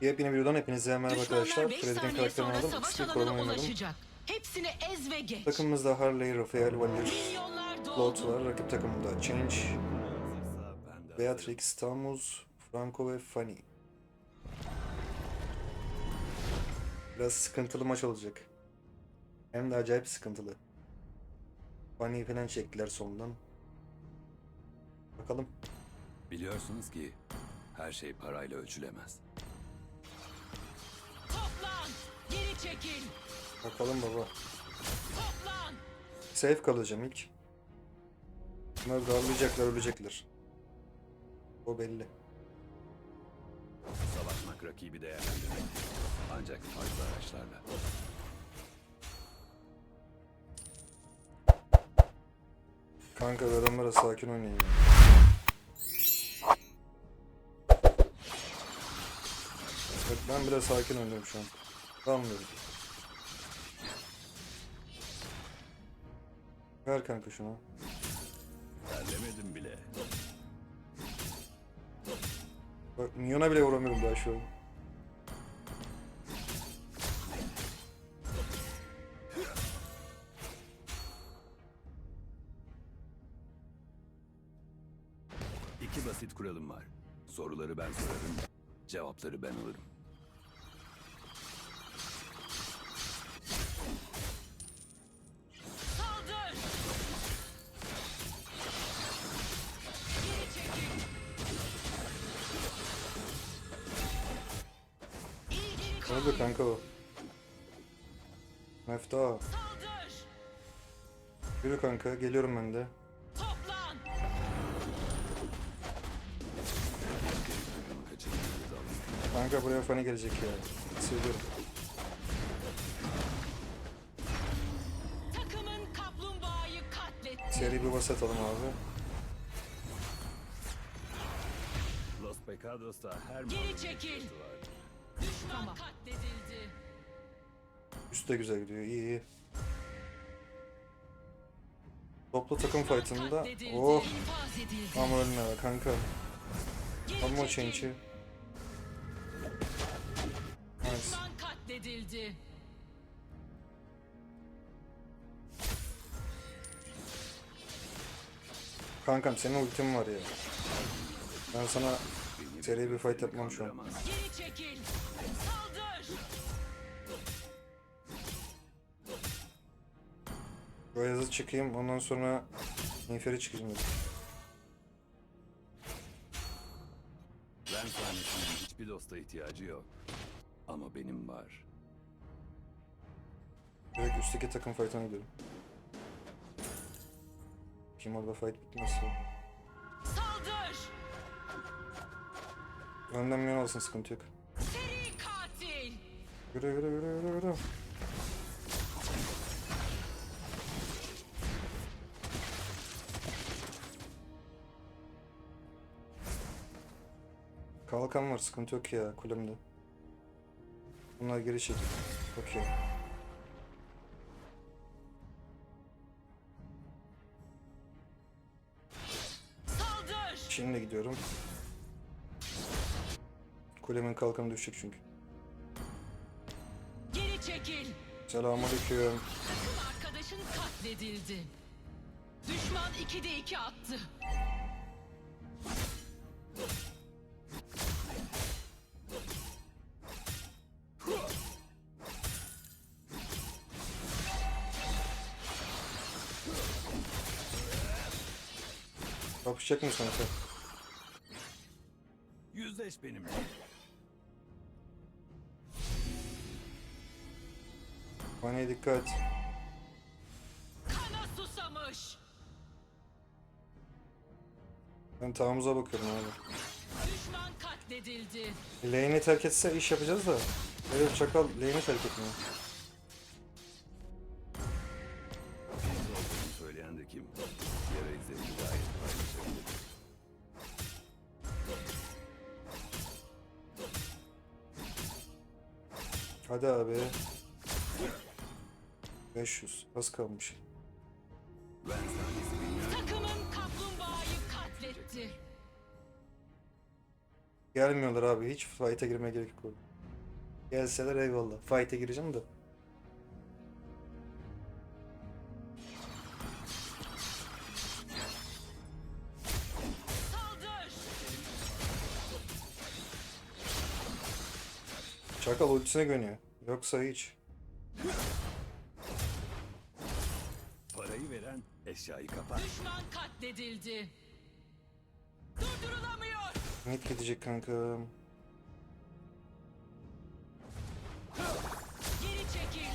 Yepyeni videodan hepinize merhaba Düşmanlar arkadaşlar. 5 Freddy'nin karakterini aldım. alanına koruma oynadım. ulaşacak. Hepsini ez ve geç. Takımımızda Harley, Rafael, Valir, Lot var. Rakip takımında Change, Beatrix, Tamuz, Franco ve Fanny. Biraz sıkıntılı maç olacak. Hem de acayip sıkıntılı. Fanny'yi falan çektiler sondan. Bakalım. Biliyorsunuz ki her şey parayla ölçülemez. Toplan. Geri çekil. Bakalım baba. Toplan. Safe kalacağım ilk. Bunlar darlayacaklar, ölecekler. O belli. Savaşmak rakibi değerlendirmek. Ancak farklı araçlarla. Kanka adamlara sakin oynayın ya. Evet ben bile sakin oynuyorum şu an. Kalmıyorum. Ver kanka şunu. Terlemedim bile. Bak minyona bile vuramıyorum daha şu an. İki basit kuralım var. Soruları ben sorarım. Cevapları ben alırım. Oldu kanka o? Mefta. Yürü kanka geliyorum ben de. Kanka buraya fani gelecek ya. Hissediyorum. Takımın kaplumbağayı katletti. Seri bir bas atalım abi. Los Pecados'ta her Geri çekil. var. Düşman katledildi. Üst de güzel gidiyor. iyi iyi. Toplu takım fight'ında oh önüne bak kanka. Geri Ama o çekil. change'i. Nice. Düşman katledildi. Kankam senin ultin var ya. Ben sana seri bir fight yapmam şu an. Geri çekil. Saldır. Bu yazı çıkayım ondan sonra inferi çıkacağım. dedim. Ben sahnesinin hiçbir dosta ihtiyacı yok. Ama benim var. Direkt üstteki takım fight'ına gidiyorum. Kim orada fight bitmezse. Saldır. Önden minyon alsın sıkıntı yok. Seri katil. Yürü yürü yürü yürü yürü. Kalkan var sıkıntı yok ya kulemde. Bunlar geri çekil. Okey. Şimdi gidiyorum. Kulemin kalkanı düşecek çünkü. Geri çekil. Selamünaleyküm. Takım arkadaşın katledildi. Düşman 2'de 2 attı. Kapışacak mısın sen? Yüzleş benimle. Bana dikkat. Kana susamış. Ben tağımıza bakıyorum abi. Düşman katledildi. Lane'i terk etse iş yapacağız da. Evet çakal lane'i terk etmiyor. Söyleyen de kim? İzlerini gayet paylaşabilir. Hadi abi. 500. Az kalmış. Takımın kaplumbağayı katletti. Gelmiyorlar abi. Hiç fight'a girmeye gerek yok. Gelseler eyvallah. Fight'e gireceğim de. Çakal ultisine güveniyor. Yoksa hiç. Eşyayı kapar. Düşman katledildi. Durdurulamıyor. Mid gidecek kanka. Geri çekil.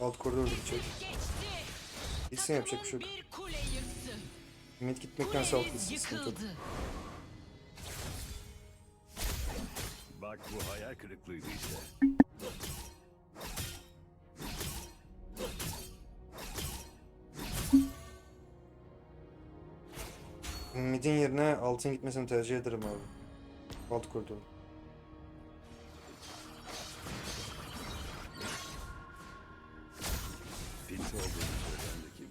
Alt koridor gidecek. Geçti. Gitsin yapacak bir şey yok. Takımın bir kule yıktı. Mid Kuleniz gitsin sıkıntı. yok. yıkıldı. Bak bu hayal kırıklığıydı işte. Mid'in yerine altın gitmesini tercih ederim abi. Alt koridor. Pinti olduğunu söyleyen de kim?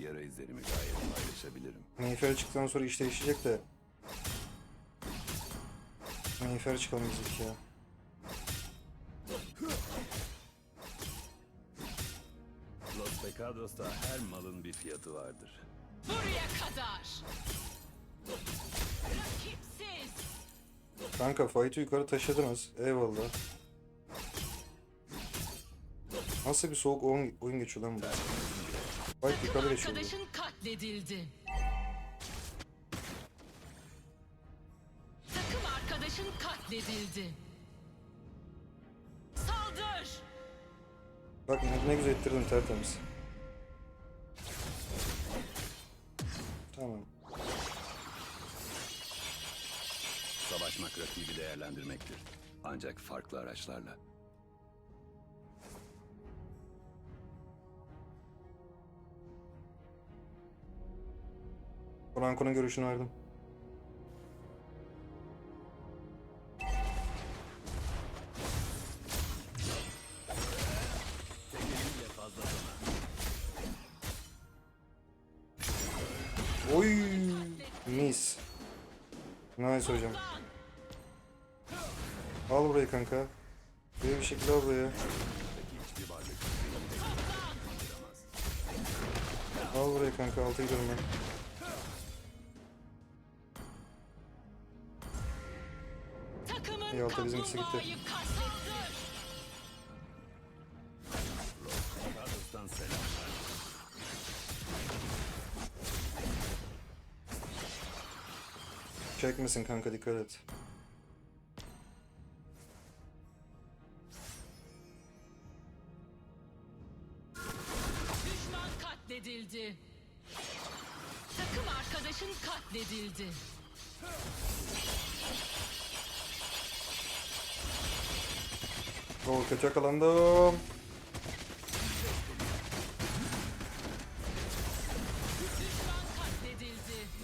Yara izlerimi gayet paylaşabilirim. Mayfair çıktıktan sonra iş değişecek de. Mayfair çıkalım biz ya. Los Pecados'ta her malın bir fiyatı vardır. Buraya kadar. Kanka fight'ı yukarı taşıdınız. Eyvallah. Nasıl bir soğuk oyun, oyun geçiyor lan bu? Fight yukarı geçiyor. Arkadaşın katledildi. Takım arkadaşın katledildi. Saldır. Bak ne, ne güzel ettirdim tertemiz. Tamam. Savaşmak rakibi değerlendirmektir. Ancak farklı araçlarla. Franco'nun görüşünü verdim. Kanka. Bir bir şekilde buraya. Varlık Al burayı kanka. Alta gidiyorum ben. İyi, gitti. kaplumbağayı katletti. Kadros'tan selamlar. Çekmesin kanka dikkat et. Katledildi. Takım arkadaşın katledildi. Oo kötü yakalandım.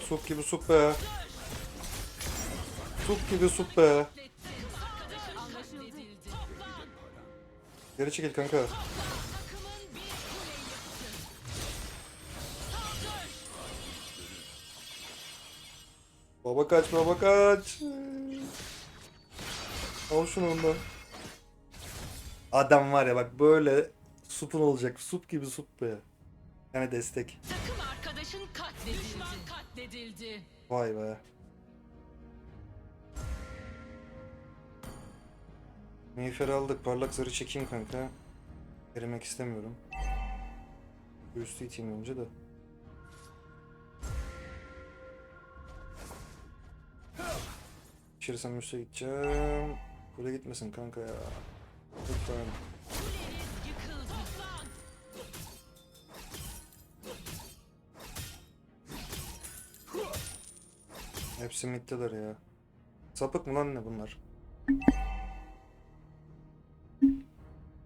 Sup gibi sup be. Sup gibi sup be. Geri çekil kanka. Baba kaç baba kaç. Al şunu ondan. Adam var ya bak böyle supun olacak. Sup gibi sup be. Yani destek. Takım arkadaşın katledildi. Düşman katledildi. Vay be. Miğfer aldık. Parlak zarı çekeyim kanka. Erimek istemiyorum. Üstü iteyim önce de. Pişirsem üste gideceğim. Kule gitmesin kanka ya. Lütfen. Hepsi middeler ya. Sapık mı lan ne bunlar?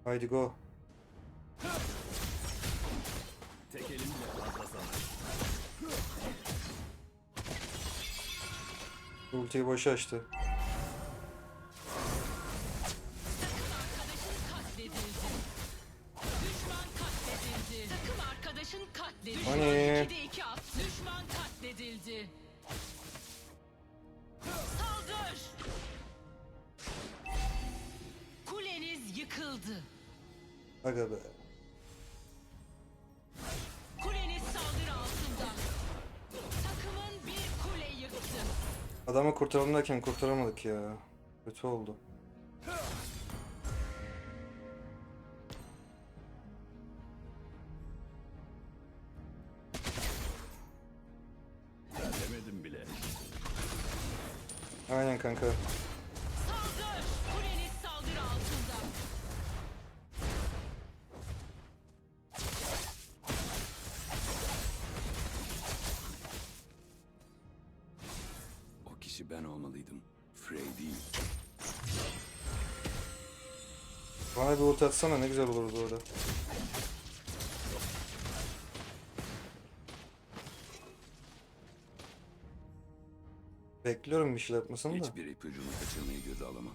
Haydi go. Ultiyi boşa açtı. Adamı kurtaralım derken kurtaramadık ya. Kötü oldu. Demedim bile. Aynen kanka. Ben olmalıydım. Frey değil. Bana bir ulti atsana ne güzel olurdu orada. Bekliyorum bir şey yapmasını da. Hiçbir ipucunu kaçırmayı göze alamam.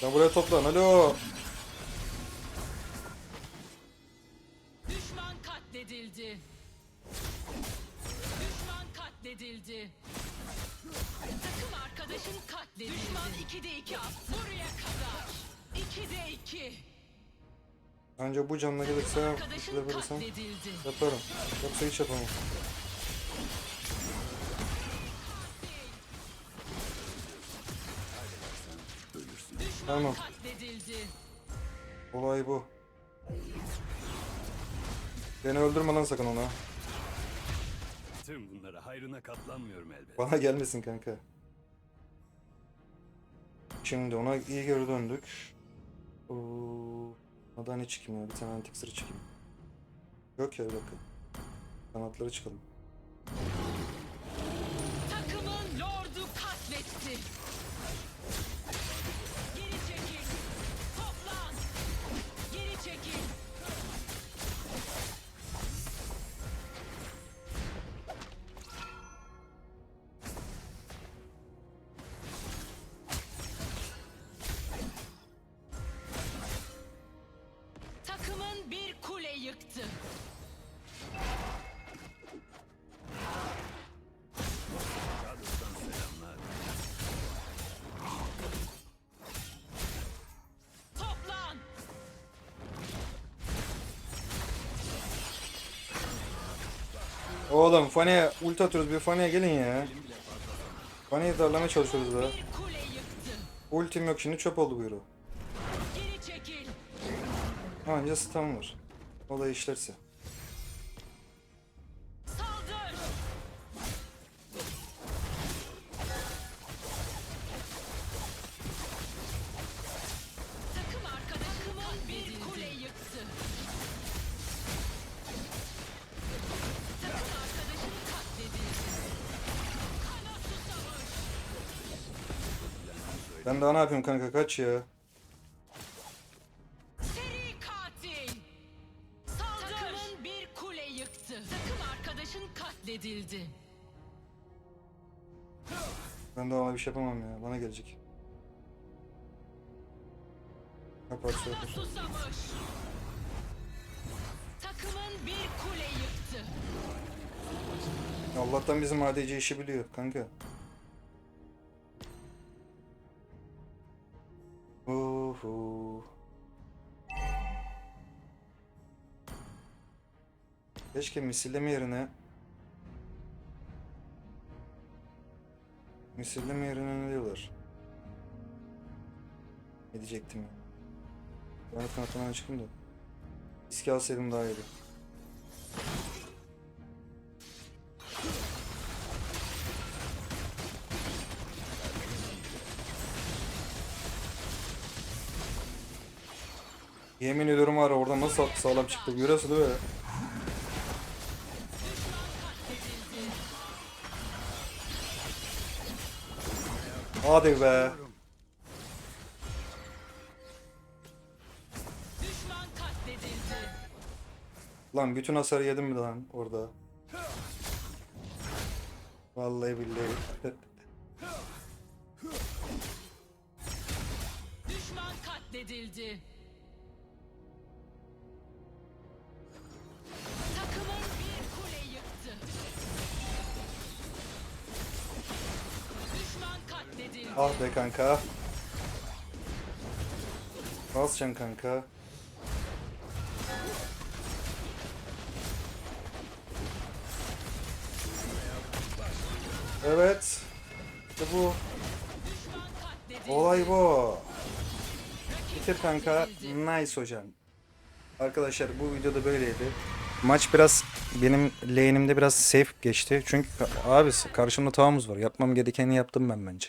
Sen buraya toplan alo. Düşman katledildi. Düşman katledildi. Takım arkadaşın katledildi. Düşman 2'de 2 attı. Buraya kadar. 2'de 2. Anca bu canla gelirse yaparım. Yoksa hiç yapamam. Tamam. Olay bu. Beni öldürme lan sakın ona. Tüm bunlara hayrına katlanmıyorum elbet. Bana gelmesin kanka. Şimdi ona iyi geri döndük. Oo, Hadi hani çıkayım ya. Bir tane antik sırrı çıkayım. Yok ya bir dakika. Kanatları çıkalım. Takımın lordu katletti. Oğlum Fani'ye ulti atıyoruz. Bir Fani'ye gelin ya. Fani'yi darlamaya çalışıyoruz yıktı. Ultim yok şimdi çöp oldu bu euro. Geri çekil. Anca stun var. O da işlerse. Ben daha ne yapayım kanka kaç ya. Seri katil. Saldır. Takımın bir kule yıktı. Takım arkadaşın katledildi. Ben daha ona bir şey yapamam ya. Bana gelecek. Kana yapar. susamış. Takımın bir kule yıktı. Allah'tan bizim ADC işi biliyor kanka. Uhu. Keşke misilleme yerine Misilleme yerine ne diyorlar? Ne diyecektim ya? Ben kanatından çıktım da. İski alsaydım daha iyiydi. Nasıl sağlam çıktı görüyorsun değil mi? Hadi be. Lan bütün hasarı yedim mi lan orada? Vallahi billahi. Düşman katledildi. Ah be kanka. Basacaksın kanka. Evet. İşte bu. Olay bu. Bitir kanka. Nice hocam. Arkadaşlar bu videoda böyleydi. Maç biraz benim lane'imde biraz safe geçti. Çünkü abi karşımda tavamız var. Yapmam gerekeni yaptım ben bence.